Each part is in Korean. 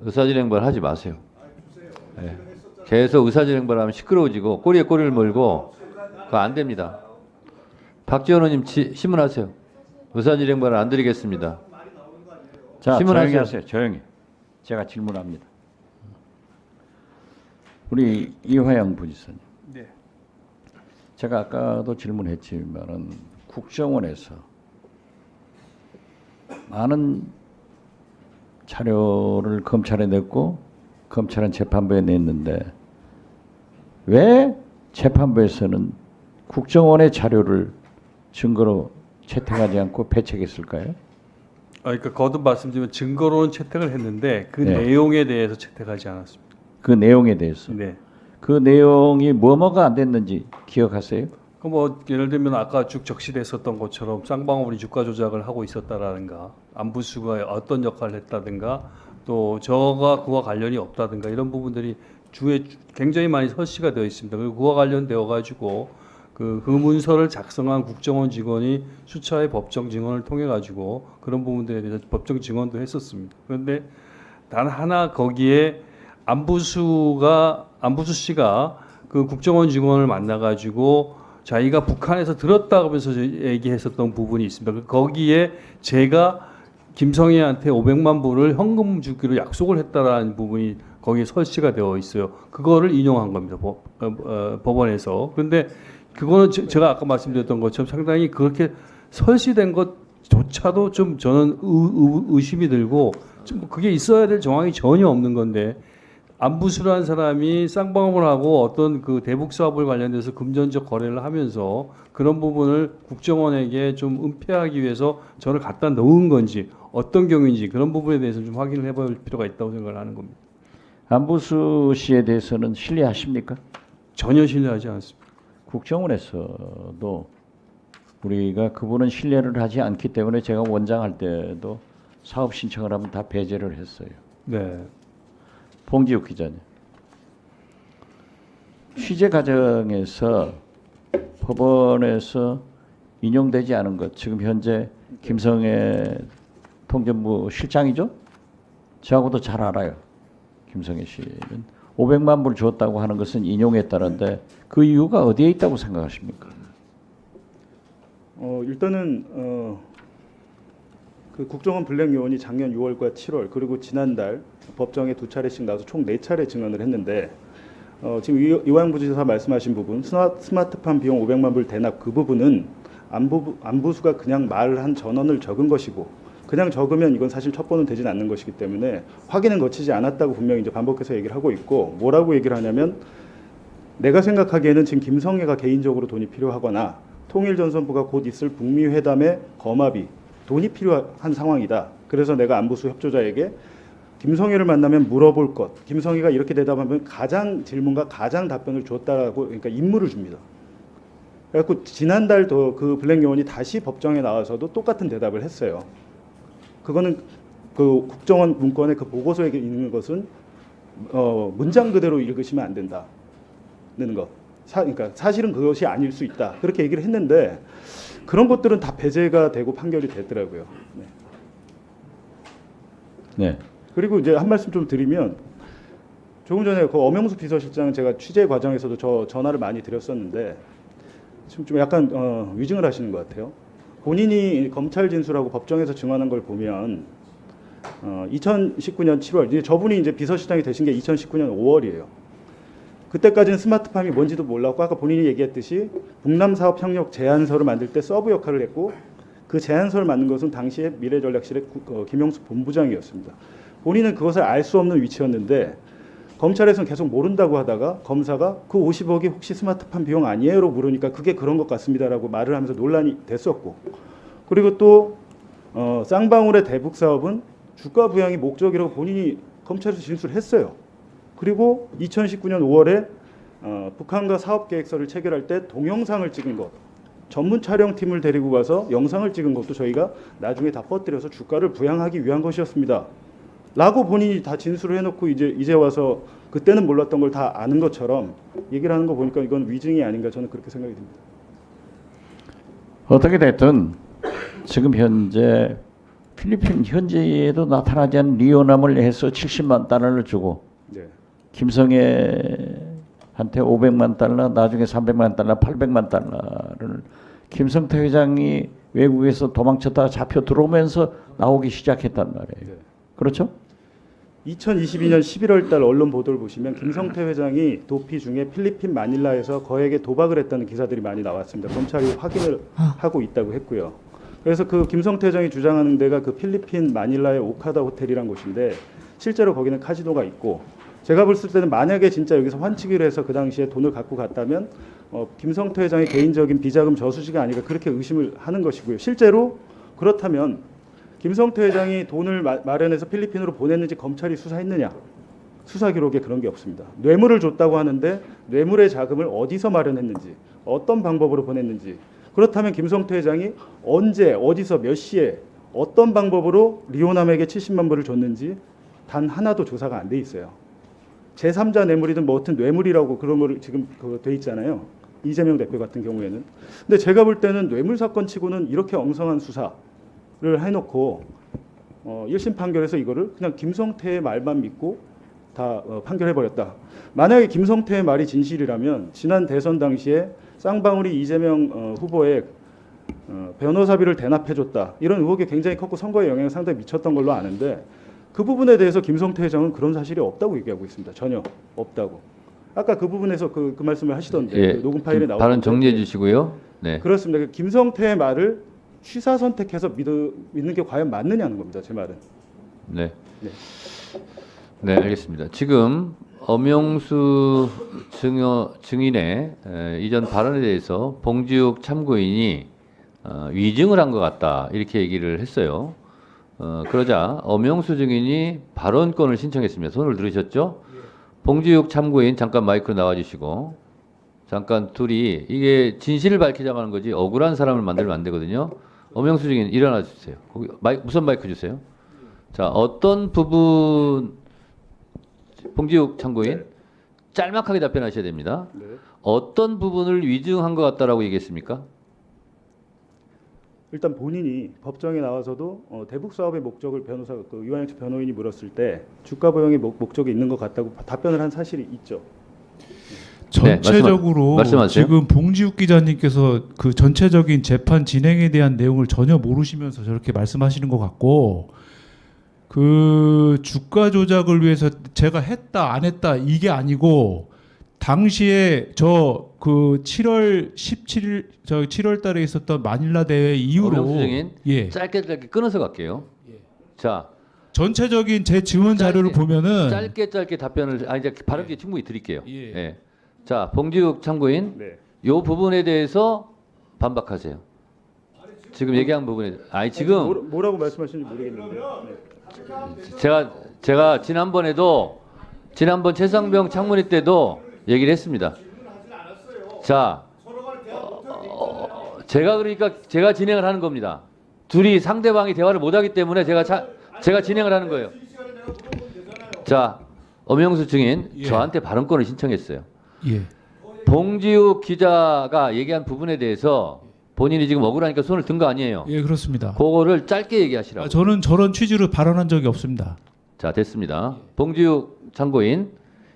의사진행발 하지 마세요. 예. 계속 의사진행발하면 시끄러워지고 꼬리에 꼬리를 물고 그거 안 됩니다. 박지원 의원님 지- 신문하세요. 의사진행발 안 드리겠습니다. 자. 조용히 하세요. 조용히. 제가 질문합니다. 우리 이화영 부지사님. 네. 제가 아까도 질문했지만은 국정원에서 많은 자료를 검찰에 냈고 검찰은 재판부에 냈는데 왜 재판부에서는 국정원의 자료를 증거로 채택하지 않고 배척했을까요? 아, 그러니까 거듭 말씀드리면 증거로는 채택을 했는데 그 네. 내용에 대해서 채택하지 않았습니다. 그 내용에 대해서 네. 그 내용이 뭐뭐가 안 됐는지 기억하세요? 그뭐 예를 들면 아까 쭉 적시됐었던 것처럼 쌍방울이 주가 조작을 하고 있었다라든가 안부수가 어떤 역할을 했다든가 또 저가 그와 관련이 없다든가 이런 부분들이 주에 굉장히 많이 설치가 되어 있습니다. 그리고 그와 관련되어 가지고 그, 그 문서를 작성한 국정원 직원이 수차의 법정 증언을 통해 가지고 그런 부분들에 대해서 법정 증언도 했었습니다. 그런데 단 하나 거기에 안부수가 안부수 씨가 그 국정원 직원을 만나 가지고 자기가 북한에서 들었다 하면서 얘기했었던 부분이 있습니다. 그 거기에 제가 김성희한테 500만 불을 현금 주기로 약속을 했다라는 부분이 거기에 설치가 되어 있어요. 그거를 인용한 겁니다. 법, 어, 어, 법원에서. 그런데 그거는 제- 제가 아까 말씀드렸던 것처럼 상당히 그렇게 설치된 것조차도 좀 저는 의, 의, 심이 들고 좀 그게 있어야 될 정황이 전혀 없는 건데 안부수라는 사람이 쌍방울을 하고 어떤 그 대북 사업을 관련돼서 금전적 거래를 하면서 그런 부분을 국정원에게 좀 은폐하기 위해서 저를 갖다 놓은 건지 어떤 경우인지 그런 부분에 대해서 좀 확인을 해볼 필요가 있다고 생각을 하는 겁니다. 안부수 씨에 대해서는 신뢰하십니까? 전혀 신뢰하지 않습니다. 국정원에서도 우리가 그분은 신뢰를 하지 않기 때문에 제가 원장 할 때도 사업 신청을 하면 다 배제를 했어요. 네. 봉지욱 기자님. 취재 과정에서 법원에서 인용되지 않은 것 지금 현재 김성애 통전부 실장이죠? 저하고도 잘 알아요. 김성애 씨는 500만 불 줬다고 하는 것은 인용했다는데 그 이유가 어디에 있다고 생각하십니까? 어, 일단은 어, 그 국정원 블랙 요원이 작년 6월과 7월 그리고 지난달 법정에 두 차례씩 나와서 총 네 차례 증언을 했는데 어, 지금 이- 이화영 부지사 말씀하신 부분 스마, 스마트팜 비용 500만 불 대납 그 부분은 안부 안부수가 그냥 말을 한 전원을 적은 것이고 그냥 적으면 이건 사실 첩보는 되진 않는 것이기 때문에 확인은 거치지 않았다고 분명히 이제 반복해서 얘기를 하고 있고 뭐라고 얘기를 하냐면 내가 생각하기에는 지금 김성애가 개인적으로 돈이 필요하거나 통일전선부가 곧 있을 북미 회담의 거마비 돈이 필요한 상황이다. 그래서 내가 안보수 협조자에게 김성애를 만나면 물어볼 것. 김성애가 이렇게 대답하면 가장 질문과 가장 답변을 줬다라고 그러니까 임무를 줍니다. 그래갖고 지난달 더그 블랙 요원이 다시 법정에 나와서도 똑같은 대답을 했어요. 그거는 그 국정원 문건의 그 보고서에 있는 것은 어, 문장 그대로 읽으시면 안 된다는 것. 사, 그러니까 사실은 그것이 아닐 수 있다. 그렇게 얘기를 했는데 그런 것들은 다 배제가 되고 판결이 됐더라고요. 네. 네. 그리고 이제 한 말씀 좀 드리면 조금 전에 그 엄영수 비서실장 제가 취재 과정에서도 저 전화를 많이 드렸었는데 지금 좀 약간 어, 위증을 하시는 것 같아요. 본인이 검찰 진술하고 법정에서 증언한 걸 보면 어, 2019년 7월 이제 저분이 이제 비서실장이 되신 게 2019년 5월이에요. 그때까지는 스마트팜이 뭔지도 몰랐고 아까 본인이 얘기했듯이 북남 사업 협력 제안서를 만들 때 서브 역할을 했고 그 제안서를 만든 것은 당시에 미래전략실의 구- 어, 김영수 본부장이었습니다. 본인은 그것을 알 수 없는 위치였는데 검찰에서는 계속 모른다고 하다가 검사가 그 50억이 혹시 스마트팜 비용 아니에요로 물으니까 그게 그런 것 같습니다라고 말을 하면서 논란이 됐었고 그리고 또 어, 쌍방울의 대북 사업은 주가 부양이 목적이라고 본인이 검찰에서 진술했어요. 그리고 2019년 5월에 어, 북한과 사업 계획서를 체결할 때 동영상을 찍은 것 전문 촬영팀을 데리고 가서 영상을 찍은 것도 저희가 나중에 다 퍼뜨려서 주가를 부양하기 위한 것이었습니다. 라고 본인이 다 진술을 해놓고 이제 이제 와서 그때는 몰랐던 걸 다 아는 것처럼 얘기를 하는 거 보니까 이건 위증이 아닌가 저는 그렇게 생각이 듭니다. 어떻게 됐든 지금 현재 필리핀 현지에도 나타나지 않은 리오남을 해서 70만 달러를 주고 네. 김성애한테 500만 달러, 나중에 300만 달러, 800만 달러를 김성태 회장이 외국에서 도망쳤다가 잡혀 들어오면서 나오기 시작했단 말이에요. 네. 그렇죠? 2022년 11월 달 언론 보도를 보시면 김성태 회장이 도피 중에 필리핀 마닐라에서 거액의 도박을 했다는 기사들이 많이 나왔습니다. 검찰이 확인을 하고 있다고 했고요. 그래서 그 김성태 회장이 주장하는 데가 그 필리핀 마닐라의 오카다 호텔이란 곳인데 실제로 거기는 카지노가 있고 제가 볼 때는 만약에 진짜 여기서 환치기를 해서 그 당시에 돈을 갖고 갔다면 어, 김성태 회장의 개인적인 비자금 저수지가 아닌가 그렇게 의심을 하는 것이고요. 실제로 그렇다면 김성태 회장이 돈을 마, 마련해서 필리핀으로 보냈는지 검찰이 수사했느냐? 수사 기록에 그런 게 없습니다. 뇌물을 줬다고 하는데 뇌물의 자금을 어디서 마련했는지, 어떤 방법으로 보냈는지, 그렇다면 김성태 회장이 언제, 어디서, 몇 시에, 어떤 방법으로 리오남에게 70만 불을 줬는지 단 하나도 조사가 안 돼 있어요. 제3자 뇌물이든 뭐 어떤 뇌물이라고 그런 거를 지금 그돼 있잖아요. 이재명 대표 같은 경우에는. 근데 제가 볼 때는 뇌물 사건 치고는 이렇게 엉성한 수사 를 해놓고 어, 1심 판결에서 이거를 그냥 김성태의 말만 믿고 다 어, 판결해버렸다. 만약에 김성태의 말이 진실이라면 지난 대선 당시에 쌍방울이 이재명 어, 후보의 어, 변호사비를 대납해줬다 이런 의혹이 굉장히 컸고 선거에 영향을 상당히 미쳤던 걸로 아는데 그 부분에 대해서 김성태 회장은 그런 사실이 없다고 얘기하고 있습니다. 전혀 없다고. 아까 그 부분에서 그, 그 말씀을 하시던데 예, 그 녹음 파일에 나오는 발언 정리해 주시고요. 네. 그렇습니다. 그 김성태의 말을 취사 선택해서 믿어, 믿는 게 과연 맞느냐는 겁니다. 제 말은. 네. 네. 네, 알겠습니다. 지금 엄영수 증여, 증인의 에, 이전 발언에 대해서 봉지욱 참고인이 어, 위증을 한 것 같다 이렇게 얘기를 했어요. 어, 그러자 엄영수 증인이 발언권을 신청했습니다. 손을 들으셨죠? 봉지욱 참고인 잠깐 마이크 나와주시고 잠깐 둘이 이게 진실을 밝히자고 하는 거지 억울한 사람을 만들면 안 되거든요. 엄영수 증인 일어나 주세요. 거기 마이, 무선 마이크 주세요. 자 어떤 부분 봉지욱 참고인 네. 짤막하게 답변하셔야 됩니다. 네. 어떤 부분을 위증한 것 같다라고 얘기했습니까? 일단 본인이 법정에 나와서도 어, 대북 사업의 목적을 변호사 그 유한영 변호인이 물었을 때 주가 보형의 목, 목적이 있는 것 같다고 답변을 한 사실이 있죠. 네, 전체적으로 말씀- 말씀하세요. 지금 봉지욱 기자님께서 그 전체적인 재판 진행에 대한 내용을 전혀 모르시면서 저렇게 말씀하시는 것 같고 그 주가 조작을 위해서 제가 했다 안 했다 이게 아니고 당시에 저 그 7월 17일 저 7월 달에 있었던 마닐라 대회 이후로 증인 예 짧게 짧게 끊어서 갈게요. 자 전체적인 제 자료를 짧게, 보면은 짧게 짧게 답변을 아 이제 발언 기회 충분히 드릴게요. 예. 예. 자 봉지욱 참고인 네. 요 부분에 대해서 반박하세요. 지금 얘기한 부분에 아니 지금 뭐, 뭐라고 말씀하시는지 모르겠는데. 네. 제가 제가 지난번에도 지난번 최상병 창문회 때도 얘기를 했습니다. 자, 어, 제가 그러니까 제가 진행을 하는 겁니다. 둘이 상대방이 대화를 못하기 때문에 제가 차, 제가 진행을 하는 거예요. 자, 엄영수 증인 예. 저한테 발언권을 신청했어요. 예. 봉지욱 기자가 얘기한 부분에 대해서 본인이 지금 억울하니까 손을 든 거 아니에요. 예 그렇습니다. 그거를 짧게 얘기하시라고. 아, 저는 저런 취지로 발언한 적이 없습니다. 자 됐습니다. 봉지욱 참고인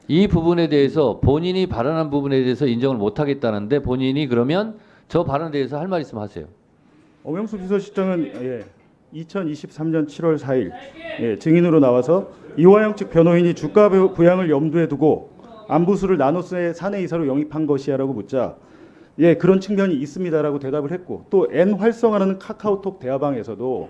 이 부분에 대해서 본인이 발언한 부분에 대해서 인정을 못 하겠다는데 본인이 그러면 저 발언에 대해서 할 말 있으면 하세요. 엄영수 비서실장은 예, 2023년 7월 4일 예, 증인으로 나와서 이화영 측 변호인이 주가 부- 부양을 염두에 두고 안부수를 나노스의 사내 이사로 영입한 것이야라고 묻자 예 그런 측면이 있습니다라고 대답을 했고 또 N 활성화라는 카카오톡 대화방에서도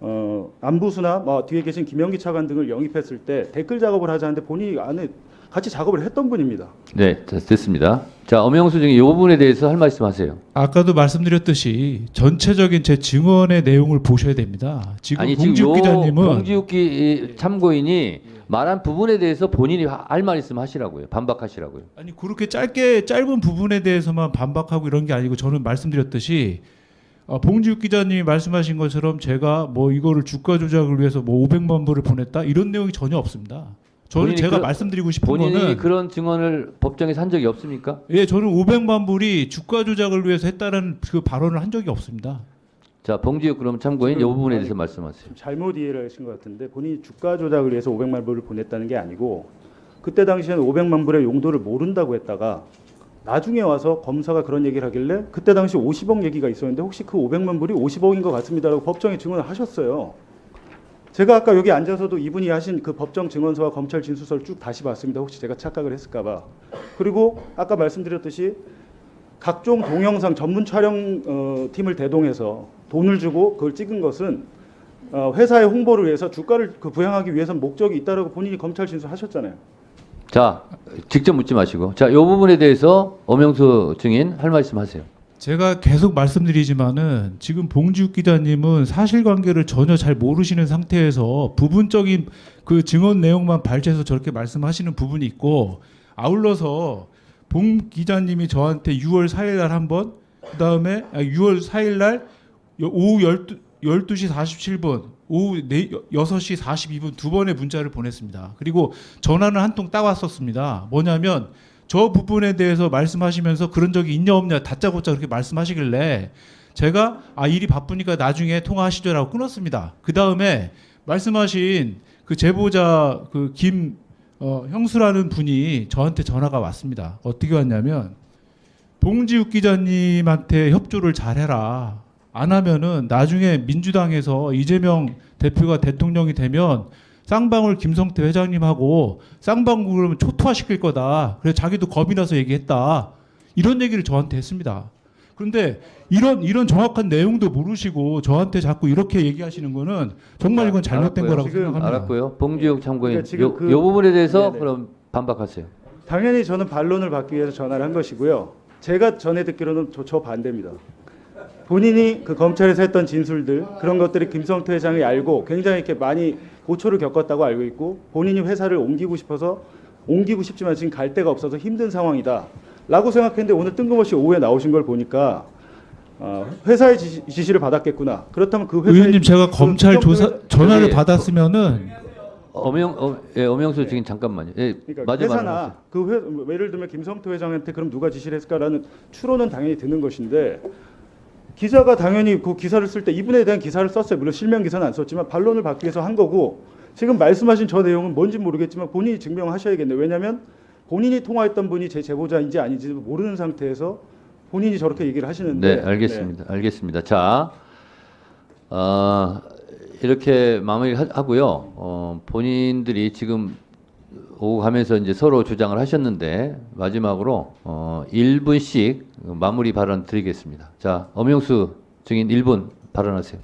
어, 안부수나 뭐 뒤에 계신 김영기 차관 등을 영입했을 때 댓글 작업을 하자는데 본인이 안에 같이 작업을 했던 분입니다. 네, 자, 됐습니다. 자 엄영수 증인 이 부분에 대해서 할 말씀 하세요. 아까도 말씀드렸듯이 전체적인 제 증언의 내용을 보셔야 됩니다. 지금 아니 지금 봉지욱 요 기자님은 봉지욱 기, 참고인이 말한 부분에 대해서 본인이 할 말 있으면 하시라고요. 반박하시라고요. 아니 그렇게 짧게 짧은 부분에 대해서만 반박하고 이런 게 아니고 저는 말씀드렸듯이 어, 봉지욱 기자님이 말씀하신 것처럼 제가 뭐 이거를 주가 조작을 위해서 뭐 500만 불을 보냈다 이런 내용이 전혀 없습니다. 저는 본인이 제가 그- 말씀드리고 싶은 본인이 거는 그런 증언을 법정에서 한 적이 없습니까? 예 저는 500만 불이 주가 조작을 위해서 했다는 그 발언을 한 적이 없습니다. 자, 봉지욱 그럼 참고인 이 부분에 아니, 대해서 말씀하세요. 좀 잘못 이해를 하신 것 같은데 본인이 주가 조작을 위해서 500만 불을 보냈다는 게 아니고 그때 당시에는 500만 불의 용도를 모른다고 했다가 나중에 와서 검사가 그런 얘기를 하길래 그때 당시 50억 얘기가 있었는데 혹시 그 500만 불이 50억인 것 같습니다라고 법정에 증언을 하셨어요. 제가 아까 여기 앉아서도 이분이 하신 그 법정 증언서와 검찰 진술서를 쭉 다시 봤습니다. 혹시 제가 착각을 했을까봐. 그리고 아까 말씀드렸듯이 각종 동영상 전문 촬영 어, 팀을 대동해서 돈을 주고 그걸 찍은 것은 어, 회사의 홍보를 위해서 주가를 그 부양하기 위해선 목적이 있다라고 본인이 검찰 진술하셨잖아요. 자, 직접 묻지 마시고. 자, 이 부분에 대해서 엄영수 증인 할 말씀 하세요. 제가 계속 말씀드리지만은 지금 봉지욱 기자님은 사실관계를 전혀 잘 모르시는 상태에서 부분적인 그 증언 내용만 발췌해서 저렇게 말씀하시는 부분이 있고 아울러서 봉 기자님이 저한테 6월 4일 날 한 번, 그다음에 아, 6월 4일 날 여- 오후 12, 12시 47분, 오후 6시 42분 두 번의 문자를 보냈습니다. 그리고 전화는 한 통 따왔었습니다. 뭐냐면 저 부분에 대해서 말씀하시면서 그런 적이 있냐 없냐 다짜고짜 그렇게 말씀하시길래 제가 아 일이 바쁘니까 나중에 통화하시죠라고 끊었습니다. 그 다음에 말씀하신 그 제보자 그김 어, 형수라는 분이 저한테 전화가 왔습니다. 어떻게 왔냐면 봉지욱 기자님한테 협조를 잘해라. 안 하면은 나중에 민주당에서 이재명 대표가 대통령이 되면 쌍방울 김성태 회장님하고 쌍방울 그러면 초토화시킬 거다. 그래서 자기도 겁이 나서 얘기했다. 이런 얘기를 저한테 했습니다. 그런데 이런 이런 정확한 내용도 모르시고 저한테 자꾸 이렇게 얘기하시는 거는 정말 이건 잘못된 알았고요. 거라고 생각합니다. 알았고요. 봉지욱 참고인 그러니까 지금 요, 그- 요 부분에 대해서 네네. 그럼 반박하세요. 당연히 저는 반론을 받기 위해서 전화를 한 것이고요. 제가 전에 듣기로는 저, 저 반대입니다. 본인이 그 검찰에서 했던 진술들 그런 것들이 김성태 회장이 알고 굉장히 이렇게 많이 고초를 겪었다고 알고 있고 본인이 회사를 옮기고 싶어서 옮기고 싶지만 지금 갈 데가 없어서 힘든 상황이다 라고 생각했는데 오늘 뜬금없이 오후에 나오신 걸 보니까 어, 회사의 지시, 지시를 받았겠구나. 그렇다면 그 회사의 의원님 제가 그 검찰 조사 전화를 저기- 받았으면은 엄영 어, 예, 엄영수 증인 잠깐만요. 예, 그러니까 마지막 회사나 그 회, 예를 들면 김성태 회장한테 그럼 누가 지시를 했을까라는 추론은 당연히 드는 것인데 기자가 당연히 그 기사를 쓸 때 이분에 대한 기사를 썼어요. 물론 실명 기사는 안 썼지만 반론을 받기 위해서 한 거고 지금 말씀하신 저 내용은 뭔지 모르겠지만 본인이 증명하셔야겠네요. 왜냐하면 본인이 통화했던 분이 제 제보자인지 아닌지 모르는 상태에서 본인이 저렇게 얘기를 하시는데 네, 알겠습니다. 알겠습니다. 자, 어, 이렇게 마무리하고요. 어, 본인들이 지금 오고 가면서 이제 서로 주장을 하셨는데 마지막으로 어, 1분씩 마무리 발언 드리겠습니다. 자, 엄영수 증인 1분 발언하세요.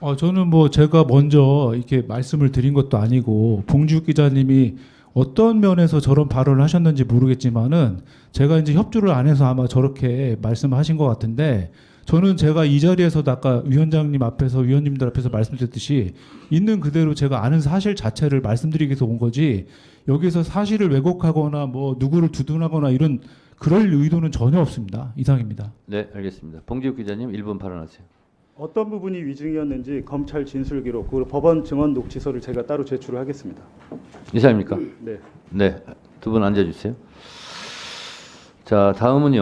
어, 저는 뭐 제가 먼저 이렇게 말씀을 드린 것도 아니고 봉지욱 기자님이 어떤 면에서 저런 발언을 하셨는지 모르겠지만은 제가 이제 협조를 안 해서 아마 저렇게 말씀하신 것 같은데 저는 제가 이 자리에서도 아까 위원장님 앞에서 위원님들 앞에서 말씀드렸듯이 있는 그대로 제가 아는 사실 자체를 말씀드리기 위해서 온 거지 여기서 사실을 왜곡하거나 뭐 누구를 두둔하거나 이런 그럴 의도는 전혀 없습니다. 이상입니다. 네, 알겠습니다. 봉지욱 기자님 1분 발언하세요. 어떤 부분이 위증이었는지 검찰 진술 기록 그리고 법원 증언 녹취서를 제가 따로 제출을 하겠습니다. 이사입니까? 네. 네, 두 분 앉아 주세요. 자, 다음은요.